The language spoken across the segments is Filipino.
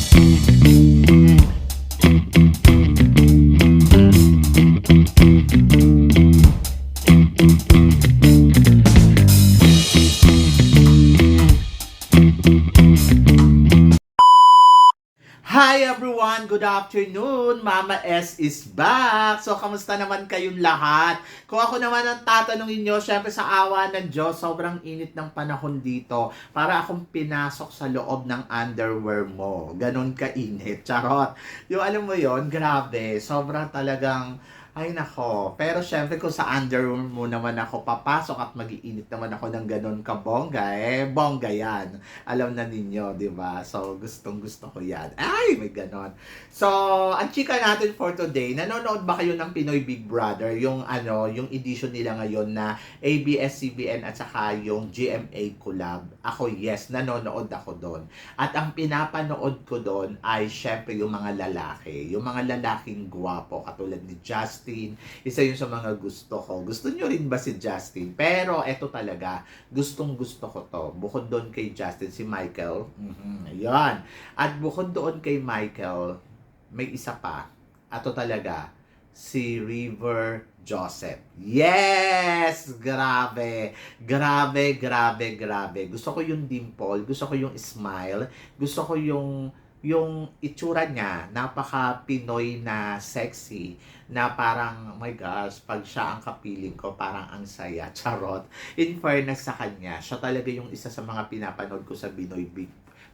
Mm-hmm. Hi everyone! Good afternoon! Mama S is back! So, kamusta naman kayong lahat? Kung ako naman ang tatanungin nyo, syempre sa awa ng Diyos, sobrang init ng panahon dito. Para akong pinasok sa loob ng underwear mo. Ganon kainit. Charot! Yung alam mo yon grabe. Sobrang talagang ay nako. Pero syempre kung sa underwear mo naman ako papasok at magiinit naman ako ng ganon kabongga, eh bongga yan. Alam na ninyo, di ba? So gustong gusto ko yan. Ay, may ganon. So, ang chika natin for today, nanonood ba kayo ng Pinoy Big Brother? Yung ano, yung edition nila ngayon na ABS-CBN at saka yung GMA collab. Ako yes, nanonood ako doon. At ang pinapanood ko doon ay syempre yung mga lalaki. Yung mga lalaking gwapo katulad ni Justin. Isa yun sa mga gusto ko. Gusto nyo rin ba si Justin? Pero eto talaga, gustong gusto ko to. Bukod doon kay Justin, si Michael. Mhm, Ayan. At bukod doon kay Michael, may isa pa. Ato talaga, si River Joseph. Yes! Grabe! Grabe, grabe, grabe. Gusto ko yung dimple, gusto ko yung smile, gusto ko yung yung itsura niya, napaka Pinoy na sexy, na parang, oh my gosh, pag siya ang kapiling ko, parang ang saya, charot. In fairness sa kanya, siya talaga yung isa sa mga pinapanood ko sa Pinoy Big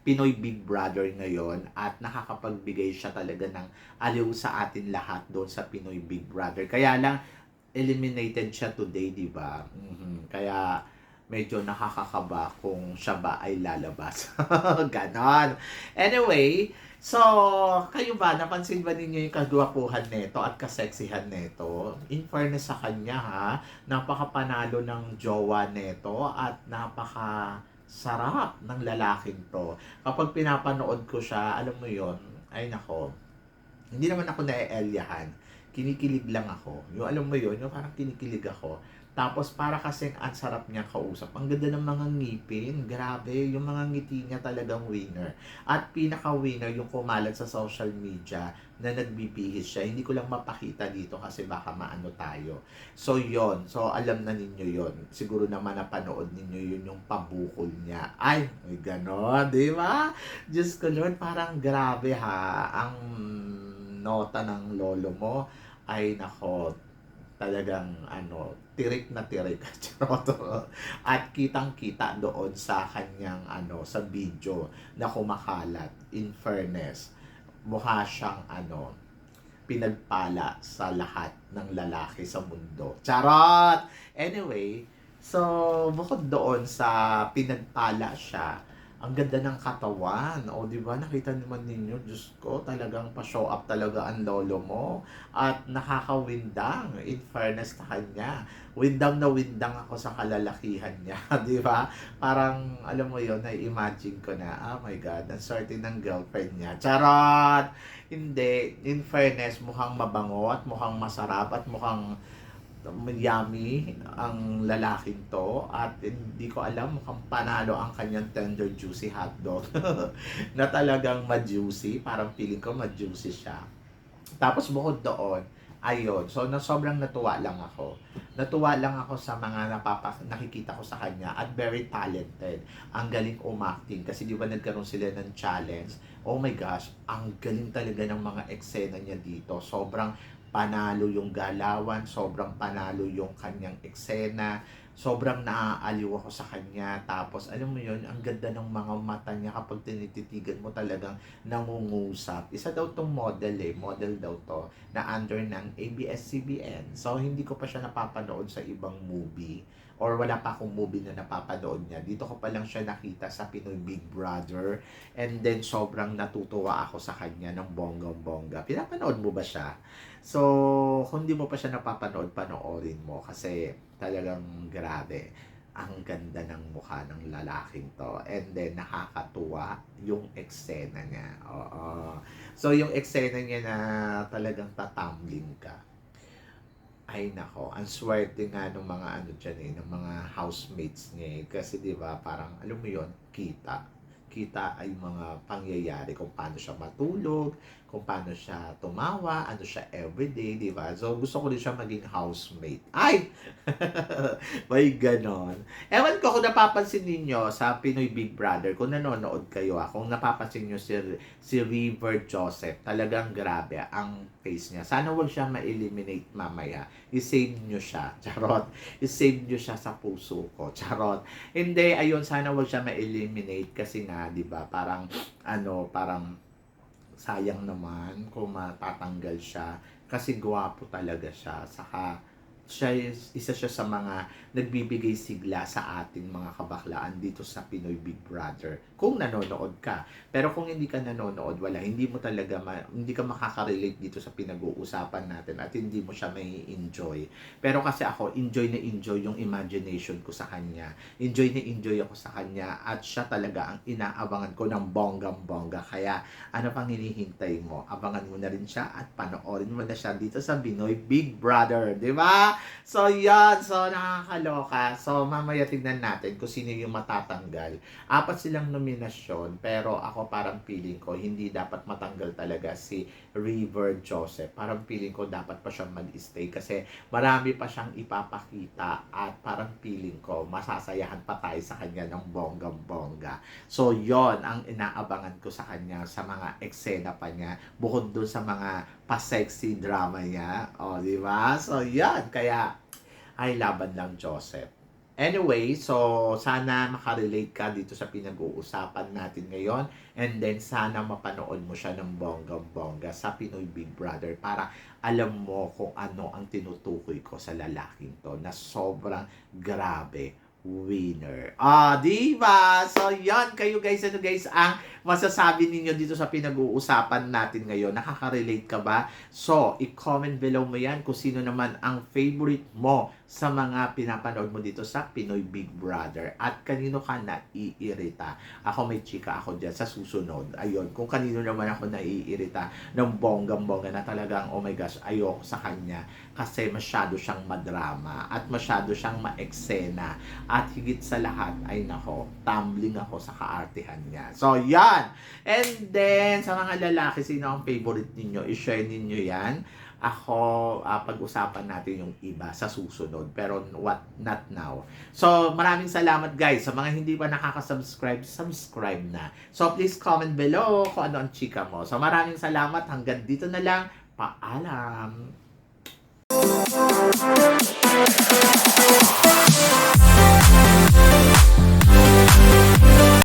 Pinoy Big Brother ngayon at nakakapagbigay siya talaga ng aliw sa atin lahat doon sa Pinoy Big Brother. Kaya lang, eliminated siya today, di ba? Mhm. Kaya, medyo nakakakaba kung siya ba ay lalabas. Ganon. Anyway, so, kayo ba, napansin ba ninyo yung kagwapuhan neto at kaseksihan neto? In fairness sa kanya ha, napakapanalo ng jowa neto at napaka sarap ng lalaking to. Kapag pinapanood ko siya, alam mo yon ay nako, hindi naman ako naeelyahan. Kinikilig lang ako. Yung alam mo yon yung parang kinikilig ako. Tapos para kasing ang sarap niya kausap. Ang ganda ng mga ngipin. Grabe, yung mga ngiti niya talagang winner. At pinaka-winner yung kumalat sa social media na nagbibihis siya. Hindi ko lang mapakita dito kasi baka maano tayo. So yon So alam na ninyo yon Siguro naman napanood ninyo yun yung pabukol niya. Ay, may ganon, di ba? Diyos ko Lord, parang grabe ha. Ang nota ng lolo mo ay nako, talagang ano, tirik na tirik. At kitang-kita doon sa kanyang ano, sa video na kumakalat. In fairness, mukha siyang ano, pinagpala sa lahat ng lalaki sa mundo. Charot! Anyway, so bukod doon sa pinagpala siya, ang ganda ng katawan. O, di ba? Nakita naman ninyo, Diyos ko, talagang pa-show up talaga ang lolo mo. At nakakawindang, in fairness sa kanya. Windang na windang ako sa kalalakihan niya, di ba? Parang, alam mo yon na-imagine ko na, oh my God, ang swerte ng girlfriend niya. Charot! Hindi. In fairness, mukhang mabango at mukhang masarap at mukhang yummy ang lalaking to at hindi ko alam mukhang panalo ang kanyang tender juicy hotdog. Na talagang ma-juicy parang feeling ko ma-juicy siya. Tapos bukod doon ayun so na sobrang natuwa lang ako. Natuwa lang ako sa mga napapa, nakikita ko sa kanya at very talented. Ang galing umacting kasi di ba nagkaroon sila ng challenge? Oh my gosh ang galing talaga ng mga eksena niya dito. Sobrang panalo yung galawan, sobrang panalo yung kanyang eksena, sobrang naaaliw ako sa kanya. Tapos, alam mo yun, ang ganda ng mga mata niya kapag tinititigan mo talagang nangungusap. Isa daw tong model eh, model daw to, na under ng ABS-CBN. So, hindi ko pa siya napapanood sa ibang movie or wala pa akong movie na napapanood niya. Dito ko pa lang siya nakita sa Pinoy Big Brother and then sobrang natutuwa ako sa kanya ng bonggang-bongga. Pinapanood mo ba siya? So, kung hindi mo pa siya napapanood, panoorin mo kasi talagang grabe. Ang ganda ng mukha ng lalaking to. And then, nakakatuwa yung eksena niya. Oo. So, yung eksena niya na talagang tatambling ka ay nako, ang swerte nga ng mga ano dyan eh, ng mga housemates niya eh. Kasi di ba parang, alam mo yon kita. Makikita ay mga pangyayari kung paano siya matulog, kung paano siya tumawa, ano siya everyday, di ba? So, gusto ko rin siya maging housemate. Ay! May ganon. Ewan ko kung napapansin ninyo sa Pinoy Big Brother, kung nanonood kayo, ah, kung napapansin nyo si, si River Joseph, talagang grabe ang face niya. Sana wag siya ma-eliminate mamaya. I-save nyo siya. Charot. I-save nyo siya sa puso ko. Charot. Hindi, ayun, sana wag siya ma-eliminate kasi nga, di ba, parang, ano, parang, sayang naman kung matatanggal siya kasi gwapo talaga siya. Saka, siya is- isa siya sa mga nagbibigay sigla sa ating mga kabaklaan dito sa Pinoy Big Brother. Kung nanonood ka. Pero kung hindi ka nanonood, wala. Hindi mo talaga, ma- hindi ka makaka-relate dito sa pinag-uusapan natin at hindi mo siya may enjoy. Pero kasi ako, enjoy na enjoy yung imagination ko sa kanya. Enjoy na enjoy ako sa kanya at siya talaga ang inaabangan ko ng bonggang-bongga. Kaya ano pang hinihintay mo? Abangan mo na rin siya at panoorin mo na siya dito sa Binoy Big Brother. Di ba? So, yan. So, nakakaloka. So, mamaya tignan natin kung sino yung matatanggal. Apat silang nominasyon, pero ako parang feeling ko, hindi dapat matanggal talaga si River Joseph. Parang feeling ko, dapat pa siyang mag-stay kasi marami pa siyang ipapakita at parang feeling ko, masasayahan pa tayo sa kanya ng bonggang-bongga. So, yon ang inaabangan ko sa kanya sa mga eksena pa niya, bukod dun sa mga pa-sexy drama niya. O, di ba? So, yan. Kaya, ay laban lang Joseph. Anyway, so sana makarelate ka dito sa pinag-uusapan natin ngayon and then sana mapanood mo siya ng bonggang-bongga sa Pinoy Big Brother para alam mo kung ano ang tinutukoy ko sa lalaking to na sobrang grabe winner. Ah, di ba? So, yan kayo guys, ano guys, ang masasabi ninyo dito sa pinag-uusapan natin ngayon. Nakaka-relate ka ba? So, i-comment below mo yan kung sino naman ang favorite mo sa mga pinapanood mo dito sa Pinoy Big Brother at kanino ka naiirita. Ako may chika ako dyan sa susunod. Ayun, kung kanino naman ako naiirita ng bonggang-bongga na talagang, oh my gosh, ayoko sa kanya kasi masyado siyang madrama at masyado siyang maeksena at higit sa lahat ay nako, tumbling ako sa kaartihan niya. So, yan! And then, sa mga lalaki, sino ang favorite ninyo? I-share ninyo yan. Ako, ah, pag-usapan natin yung iba sa susunod. Pero what not now. So, maraming salamat guys. Sa mga hindi pa nakaka-subscribe, subscribe na. So, please comment below kung ano ang chika mo. So, maraming salamat. Hanggang dito na lang. Paalam!